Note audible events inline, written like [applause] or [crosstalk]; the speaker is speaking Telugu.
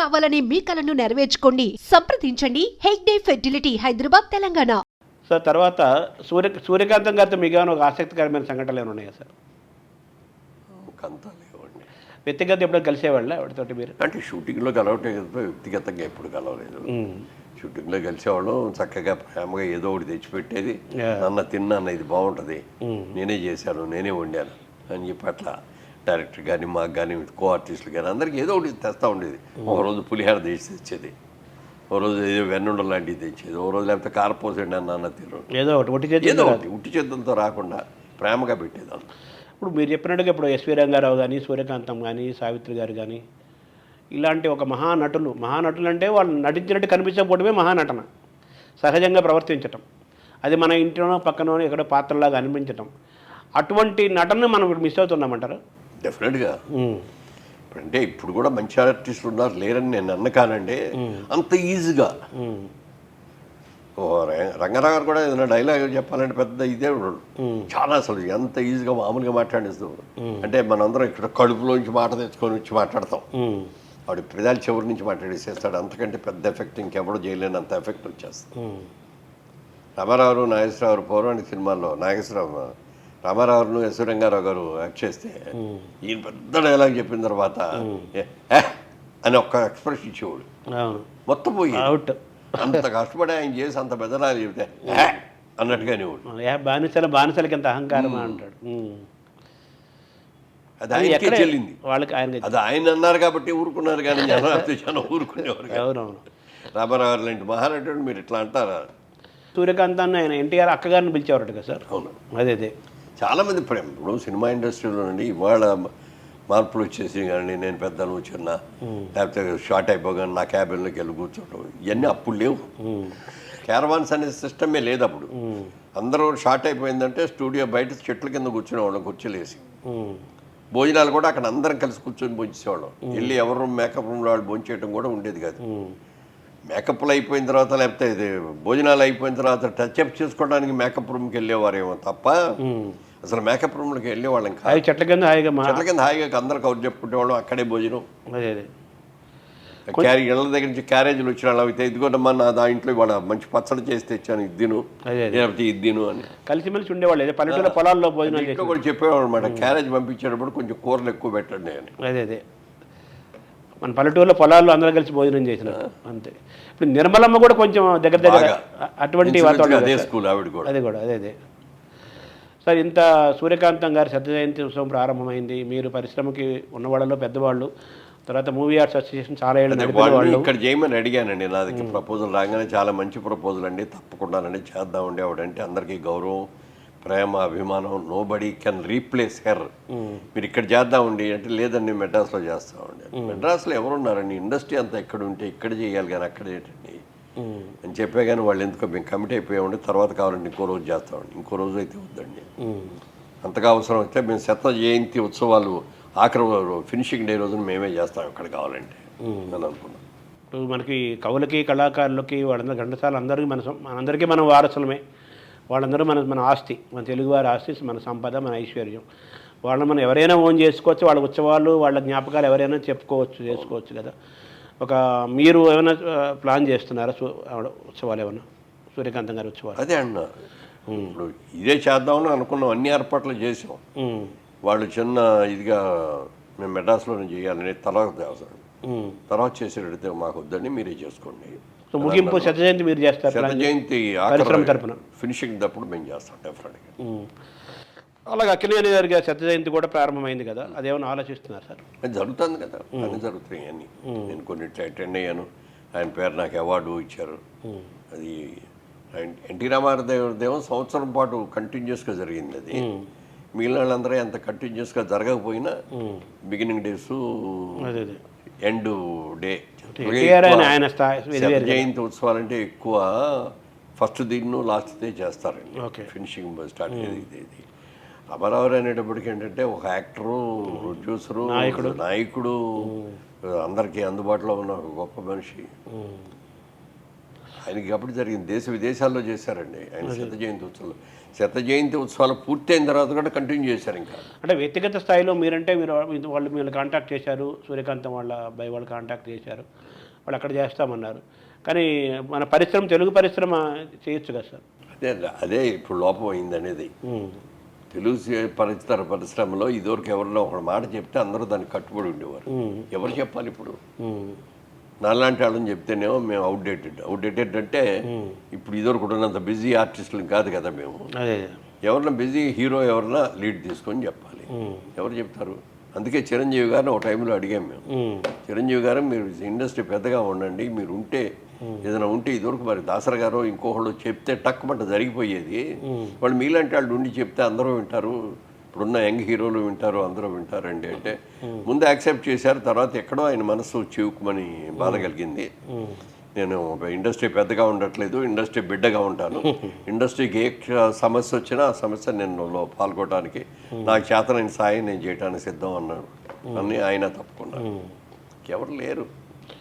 కావాలనే మీ కలను నెరవేర్చుకోండి. సంప్రదించండి. హెగ్డే ఫెర్టిలిటీ హైదరాబాద్ తెలంగాణ. సార్ తర్వాత సూర్య సూర్యకాంతం గారితో మీకు ఒక ఆసక్తికరమైన సంఘటనలు ఏమైనా ఉన్నాయా సార్? వ్యక్తిగత ఎప్పుడో కలిసేవాళ్ళ ఆవిడతోటి మీరు? అంటే షూటింగ్లో కలవటే వ్యక్తిగతంగా ఎప్పుడు కలవలేదు. షూటింగ్లో కలిసేవాళ్ళం చక్కగా ప్రేమగా ఏదో ఒకటి తెచ్చిపెట్టేది. అన్న తిన్నాన్న ఇది బాగుంటుంది. నేనే చేశాను నేనే వండాను అని చెప్పి అట్లా డైరెక్టర్ కానీ మాకు కానీ కో ఆర్టిస్టులు కానీ అందరికీ ఏదో ఒకటి తెస్తూ ఉండేది. ఒక రోజు పులిహార తెచ్చి తెచ్చేది. ఓ రోజు ఏదో వెన్నుండ లాంటివి తెచ్చేది. ఓ రోజు లేకపోతే కారపోసండి అన్న అన్న తిరు. ఏదో ఒకటి చేతి ఏదో ఒకటి ఉట్టి చేద్దంతో రాకుండా ప్రేమగా పెట్టేదాన్ని ఇప్పుడు మీరు చెప్పినట్టుగా ఇప్పుడు ఎస్వి రంగారావు కానీ సూర్యకాంతం కానీ సావిత్రి గారు కానీ ఇలాంటి ఒక మహానటులు. మహానటులు అంటే వాళ్ళు నటించినట్టు కనిపించకపోవడమే మహానటన. సహజంగా ప్రవర్తించటం. అది మన ఇంటిలోనో పక్కనో ఎక్కడో పాత్రలాగా అనిపించటం. అటువంటి నటన మనం ఇప్పుడు మిస్ అవుతున్నామంటారు? డెఫినెట్గా అంటే ఇప్పుడు కూడా మంచి ఆర్టిస్టులు ఉన్నారు లేరని నేను అన్న కానండి అంత ఈజీగా. ఓ ర- రంగారావు గారు కూడా ఏదైనా డైలాగ్ చెప్పాలంటే పెద్ద ఇదే చాలా అసలు ఎంత ఈజీగా మామూలుగా మాట్లాడేస్తూ అంటే మనందరం ఇక్కడ కడుపులోంచి మాట తెచ్చుకొని వచ్చి మాట్లాడతాం. ఆవిడ ప్రజల చివరి నుంచి మాట్లాడేసేస్తాడు. అంతకంటే పెద్ద ఎఫెక్ట్ ఇంకెవడో చేయలేనంత ఎఫెక్ట్ వచ్చేస్తుంది. రామారావు నాగేశ్వరరావు పౌరాణిక సినిమాల్లో నాగేశ్వరరావు రామారావును ఎస్ రంగారావు గారు యాక్ట్ చేస్తే ఈయన పెద్ద డైలాగ్ చెప్పిన తర్వాత "ఏ, ఏ" అని ఒక్క ఎక్స్ప్రెషన్ ఇచ్చేవాడు. మొత్తం పోయి అవుట్ అంత కష్టపడి ఆయన చేసి అంత పెద్దలాగా చెప్తే "ఏ" అన్నట్టుగానే వాడు ఏ బానిసల బానిసలకి ఎంత అహంకారం అంటాడు. అది ఆయనకే చెల్లింది. వాళ్ళకి ఆయన అది ఆయన అన్నారు కాబట్టి ఊరుకున్నారు కానీ జనం [laughs] అంతే జనం ఊరుకునేవారు. అవునవును. రామారావు లాంటి మహానటుడు మీరు ఇట్లా అంటారా? సూర్యకాంతాన్ని ఆయన ఎన్టీఆర్ అక్కగారిని పిలిచేవారట కదా సార్? అవును. అదే అదే. చాలా మంది ప్రేమ ఇప్పుడు సినిమా ఇండస్ట్రీలో నుండి ఇవాళ మార్పులు వచ్చేసి కానీ నేను పెద్దను చిన్న లేకపోతే షార్ట్ అయిపోగానే నా క్యాబిన్లోకి వెళ్ళి కూర్చోవడం ఇవన్నీ అప్పుడు లేవు. క్యారవాన్స్ అనే సిస్టమే లేదు అప్పుడు. అందరూ షార్ట్ అయిపోయిందంటే స్టూడియో బయట చెట్ల కింద కూర్చునేవాళ్ళం కుర్చీలేసి కూర్చోలేసి భోజనాలు కూడా అక్కడ అందరం కలిసి కూర్చొని భోంచేసేవాళ్ళం వెళ్ళి ఎవరు మేకప్ రూమ్లో వాళ్ళు భోంచేయడం కూడా ఉండేది కాదు. మేకప్లు అయిపోయిన తర్వాత లేకపోతే ఇది భోజనాలు అయిపోయిన తర్వాత టచ్ అప్ చేసుకోవడానికి మేకప్ రూమ్కి వెళ్ళేవారేమో తప్ప అసలు మేకప్ రూమ్లోకి వెళ్ళేవాళ్ళం కాదు. చెట్ల కింద హాయిగా మా చెట్ల కింద హాయిగా అందరు కౌరు చెప్పుకునేవాళ్ళం అక్కడే భోజనం. అదే అదే. క్యారీ ఇళ్ళ దగ్గర నుంచి క్యారేజీలు వచ్చిన వాళ్ళు అయితే ఇదిగోటమ్మా నా దా ఇంట్లో ఇవాళ మంచి పచ్చడి చేసి తెచ్చాను ఇది తిను. అదే అదే. లేకపోతే ఇది తిను అని. కలిసిమెలిసి ఉండేవాళ్ళు అదే పల్లెటూళ్ళ పొలాల్లో భోజనాలు ఇంట్లో కూడా చెప్పేవాళ్ళు అనమాట క్యారేజ్ పంపించేటప్పుడు కొంచెం కూరలు ఎక్కువ పెట్టండి అని. అదే అదే. మన పల్లెటూరులో పొలాల్లో అందరూ కలిసి భోజనం చేసినట్టు అంతే. ఇప్పుడు నిర్మలమ్మ కూడా కొంచెం దగ్గర దగ్గర అటువంటి వాతావరణం అదే. స్కూల్ ఆవిడ కూడా. అదే కూడా అదే అదే. సార్ ఇంత సూర్యకాంతం గారి శత జయంతి ఉత్సవం ప్రారంభమైంది. మీరు పరిశ్రమకి ఉన్నవాళ్ళలో పెద్దవాళ్ళు తర్వాత మూవీ ఆర్ట్స్ అసోసియేషన్ చాలా ఏళ్ళు వాళ్ళు ఇక్కడ చేయమని అడిగానండి. నా దగ్గర ప్రపోజల్ రాగానే చాలా మంచి ప్రపోజల్ అండి. తప్పకుండానండి చేద్దామండి. ఆవిడంటే అందరికీ గౌరవం ప్రేమ అభిమానం. Nobody can replace her మీరు ఇక్కడ చేద్దామండి. అంటే లేదండి మెడ్రాస్లో చేస్తామండి. మెడ్రాస్లో ఎవరున్నారండి? ఇండస్ట్రీ అంతా ఎక్కడ ఉంటే ఇక్కడ చేయాలి కానీ అక్కడ అని చెప్పే కానీ వాళ్ళు ఎందుకో మేము కమిట్ అయిపోయామండి తర్వాత కావాలండి ఇంకో రోజు చేస్తామండి. ఇంకో రోజు అయితే వద్దండి. అంతగా అవసరం అయితే మేము శత జయంతి ఉత్సవాలు ఆఖరి ఫినిషింగ్ డే రోజున మేమే చేస్తాం ఇక్కడ కావాలంటే అని అనుకున్నాం. ఇప్పుడు మనకి కవులకి కళాకారులకి వాళ్ళందరూ ఘంటసాల అందరికీ మన మనందరికీ మనం వారసులమే. వాళ్ళందరూ మన మన ఆస్తి మన తెలుగువారి ఆస్తి మన సంపద మన ఐశ్వర్యం. వాళ్ళని మనం ఎవరైనా ఓన్ చేసుకోవచ్చు వాళ్ళ ఉత్సవాలు వాళ్ళ జ్ఞాపకాలు ఎవరైనా చెప్పుకోవచ్చు చేసుకోవచ్చు కదా. ఒక మీరు ఏమైనా ప్లాన్ చేస్తున్నారా ఉత్సవాలు ఏమైనా సూర్యకాంతం గారి ఉత్సవాలు. అదే అన్న. ఇప్పుడు ఇదే చేద్దామని అనుకున్నాం అన్ని ఏర్పాట్లు చేసాం. వాళ్ళు చిన్న ఇదిగా మేము మెడ్రాస్లోనే చేయాలని తర్వాత. తర్వాత చేసేటైతే మాకు వద్దండి మీరే చేసుకోండి. సో ముగింపు శత జయంతి మీరు చేస్తారు శత జయంతి. ఫినిషింగ్ అప్పుడు మేము చేస్తాం డెఫినెట్గా. అలాగే అక్కినేని గారి శత జయంతి కూడా ప్రారంభమైంది కదా అదేమైనా ఆలోచిస్తున్నారు సార్? అది జరుగుతుంది కదా అన్నీ జరుగుతున్నాయి అన్నీ. నేను కొన్నిట్లో అటెండ్ అయ్యాను. ఆయన పేరు నాకు అవార్డు ఇచ్చారు. అది ఆయన ఎన్టీ రామారావు దేవం సంవత్సరం పాటు కంటిన్యూస్గా జరిగింది అది. మిగిలిన వాళ్ళందరూ అంత కంటిన్యూస్గా జరగకపోయినా బిగినింగ్ డేస్ ఎండ్ డే. జయంతి ఉత్సవాలు అంటే ఎక్కువ ఫస్ట్ దీన్ని లాస్ట్ డే చేస్తారండి. ఫినిషింగ్ స్టార్ట్ ఇది. రామారావు అనేటప్పటికి ఏంటంటే ఒక యాక్టరు ప్రొడ్యూసరు నాయకుడు. నాయకుడు అందరికీ అందుబాటులో ఉన్న ఒక గొప్ప మనిషి. ఆయనకి అప్పుడు జరిగింది. దేశ విదేశాల్లో చేశారండి. ఆయన శత జయంతి ఉత్సవాలు. శత జయంతి ఉత్సవాలు పూర్తయిన తర్వాత కూడా కంటిన్యూ చేశారు ఇంకా. అంటే వ్యక్తిగత స్థాయిలో మీరంటే మీరు వాళ్ళు మీరు కాంటాక్ట్ చేశారు. సూర్యకాంతం వాళ్ళ అబ్బాయి వాళ్ళు కాంటాక్ట్ చేశారు. వాళ్ళు అక్కడ చేస్తామన్నారు. కానీ మన పరిశ్రమ తెలుగు పరిశ్రమ చేయొచ్చు కదా సార్? అదే అదే ఇప్పుడు లోపం అయింది అనేది తెలుగు పరిసర పరిశ్రమలో ఇదివరకు ఎవరిలో ఒక మాట చెప్తే అందరూ దానికి కట్టుబడి ఉండేవారు. ఎవరు చెప్పాలి ఇప్పుడు? నాలాంటి వాళ్ళని చెప్తేనేమో మేము అవుట్డేటెడ్ అవుట్డేటెడ్ అంటే ఇప్పుడు ఇదివరకు ఉన్నంత బిజీ ఆర్టిస్టులు కాదు కదా మేము. ఎవరన్నా బిజీ హీరో ఎవరన్నా లీడ్ తీసుకొని చెప్పాలి. ఎవరు చెప్తారు? అందుకే చిరంజీవి గారిని ఒక టైంలో అడిగాం మేము. చిరంజీవి గారు మీరు ఇండస్ట్రీ పెద్దగా ఉండండి మీరు ఉంటే ఏదైనా ఉంటే ఇదివరకు మరి దాసర గారు ఇంకొకళ్ళు చెప్తే టక్కుమంట జరిగిపోయేది. వాళ్ళు మీలాంటి వాళ్ళు ఉండి చెప్తే అందరూ వింటారు. ఇప్పుడున్న యంగ్ హీరోలు వింటారు అందరూ వింటారండి అంటే. ముందు యాక్సెప్ట్ చేశారు తర్వాత ఎక్కడో ఆయన మనసు చివుకుమని బాధ కలిగింది. నేను ఇండస్ట్రీ పెద్దగా ఉండట్లేదు ఇండస్ట్రీ బిడ్డగా ఉంటాను. ఇండస్ట్రీకి ఏ సమస్య వచ్చినా ఆ సమస్య నేను పాల్గొనడానికి నాకు చేతనైన సాయం నేను చేయడానికి సిద్ధం అన్నాడు అని ఆయన తప్పుకున్నాను ఎవరు లేరు.